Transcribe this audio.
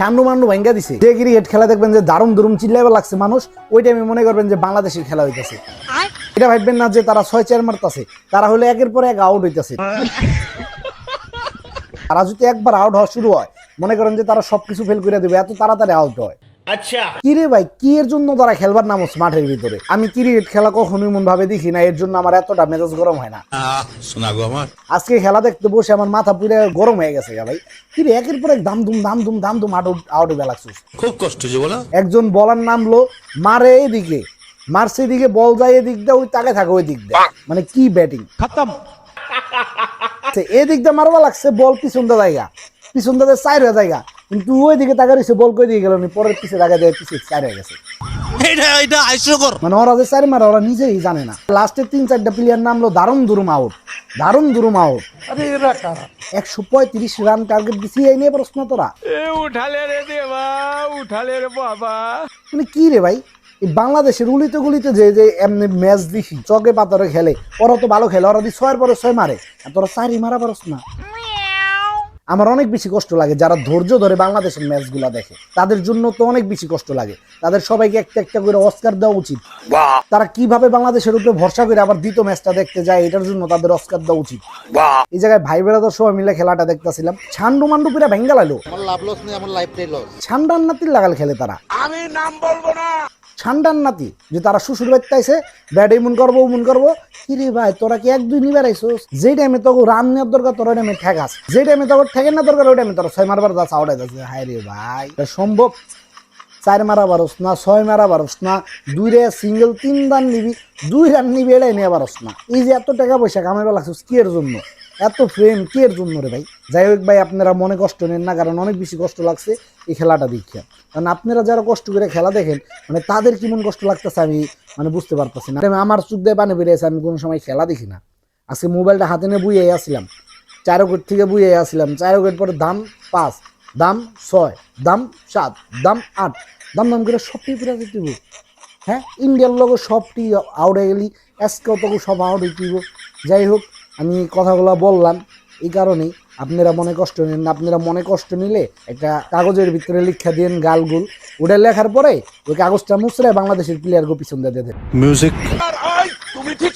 চান্ডু মান্ডু ভাঙ্গা দিছে। যে ক্রিকেট খেলা দেখবেন যে দারুম দুরুম চিল্লাইবার লাগছে মানুষ, ওই টাইমে মনে করবেন যে বাংলাদেশের খেলা হইতেছে। এটা ভাববেন না যে তারা ছয় চার মারতেছে, তারা হলে একের পর এক আউট হইতেছে। তারা যদি একবার আউট হওয়া শুরু হয়, মনে করেন যে তারা সবকিছু ফেল করে দেবে, এত তাড়াতাড়ি আউট হয়। আচ্ছা। কিরে ভাই কি এর জন্য নাম একজন বলার নামলো মারে এদিকে। মারছে এদিকে বল যায় এদিক দিয়ে ওই তাকে থাকে ওই দিক দিয়ে। মানে কি ব্যাটিং খতম। এদিক দিয়ে মারবা লাগছে বল পিছন দা জায়গা পিছন দা চাইরা জায়গা কিন্তু ওই দিকে তাকে রয়েছে বল কই দিয়ে গেল নি? পরের পিছে জায়গা দিয়ে পিছে চার হয়ে গেছে। এটা এটা হাস্যকর। মানে ওরা যে চার মারে ওরা নিজেই জানে না। লাস্টের তিন চারটা প্লেয়ার নামলো দারুণ দুরুম আউট দারুণ দুরুম আউট একশো পঁয়ত্রিশ রান টার্গেট দিছি এই নিয়ে প্রশ্ন তোরা। উঠালে রে দেবা উঠালে রে বাবা। মানে কি রে ভাই? বাংলাদেশের উলিতে গুলিতে যে যে এমনি ম্যাচ দেখি চকে পাতরে খেলে ওরা তো ভালো খেলে ওরা দি ছয়ের পরে ছয় মারে আর তোরা চারি মারা পারস না। আমার অনেক বেশি কষ্ট লাগে যারা ধৈর্য ধরে বাংলাদেশের ম্যাচগুলা দেখে। তাদের জন্য তো অনেক বেশি কষ্ট লাগে। তাদের সবাইকে একটা একটা করে অস্কার দেওয়া উচিত। তারা কীভাবে বাংলাদেশের উপরে ভরসা করে আবার দ্বিতীয় ম্যাচটা দেখতে যায় এটার জন্য তাদের অস্কার দেওয়া উচিত। এই জায়গায় ভাই বেড়াদার সবাই মিলে খেলাটা দেখতেছিলাম। ছান্ডু মান্ডু পুরা ভেঙ্গা লাইলো। আমার লাভ লস নেই আমার লাইফটাই লস ছান্ডার নাতির লাগাল খেলে তারা। আমি নাম বলব না। ছান্ডার নাতি, যে তারা শ্বশুর বাড়িতে আইসে ব্যাট এমন করব উমন করব। কি রে ভাই, তোরা কি এক দুই নিবার আইসোস? যে টাইমে তোকে রান নেওয়ার দরকার, তোর টাইমে ঠেকাস যে টাইমে তোর ঠেকেন না দরকার, ওই টাইমে তোর ছয় মারবার যাচ্ছে আউট যাচ্ছে হায় রে ভাই সম্ভব? চার মারা পারস না, ছয় মারা পারস না, দুই রে সিঙ্গেল তিন রান নিবি, দুই রান নিবি, এটাই নিয়ে পারস না। এই যে এত টাকা পয়সা কামাইবা লাগছিস কি এর জন্য? এত ফ্রেম কি এর জন্য রে ভাই? যাই হোক ভাই, আপনারা মনে কষ্ট নেন না, কারণ অনেক বেশি কষ্ট লাগছে এই খেলাটা দেখিয়া কারণ আপনারা যারা কষ্ট করে খেলা দেখেন মানে তাদের কেমন কষ্ট লাগতেছে আমি মানে বুঝতে পারতেছি না। আমি আমার চুখ দিয়ে পানি বেরিয়েছে, আমি কোনো সময় খেলা দেখি না। আজকে মোবাইলটা হাতে নিয়ে বুঝে আসছিলাম। চার উইকেট থেকে বুঝে আসছিলাম। চার উইকেট পরে দাম পাঁচ, দাম ছয়, দাম সাত, দাম আট, দাম দাম করে সবটি পুরা দিতে হ্যাঁ ইন্ডিয়ার লোক সবটি আউট হয়ে গেলি এসকেও তোকে সব আউট হইতে যাই হোক আমি কথাগুলো বললাম এই কারণেই আপনারা মনে কষ্ট নেন। না আপনারা মনে কষ্ট নিলে একটা কাগজের ভিতরে লিখা দেন গালগুল। ওটা লেখার পরে ওই কাগজটা মুছরে বাংলাদেশের প্লেয়ারকে পিছন দিয়ে দেন। মিউজিক তুমি ঠিক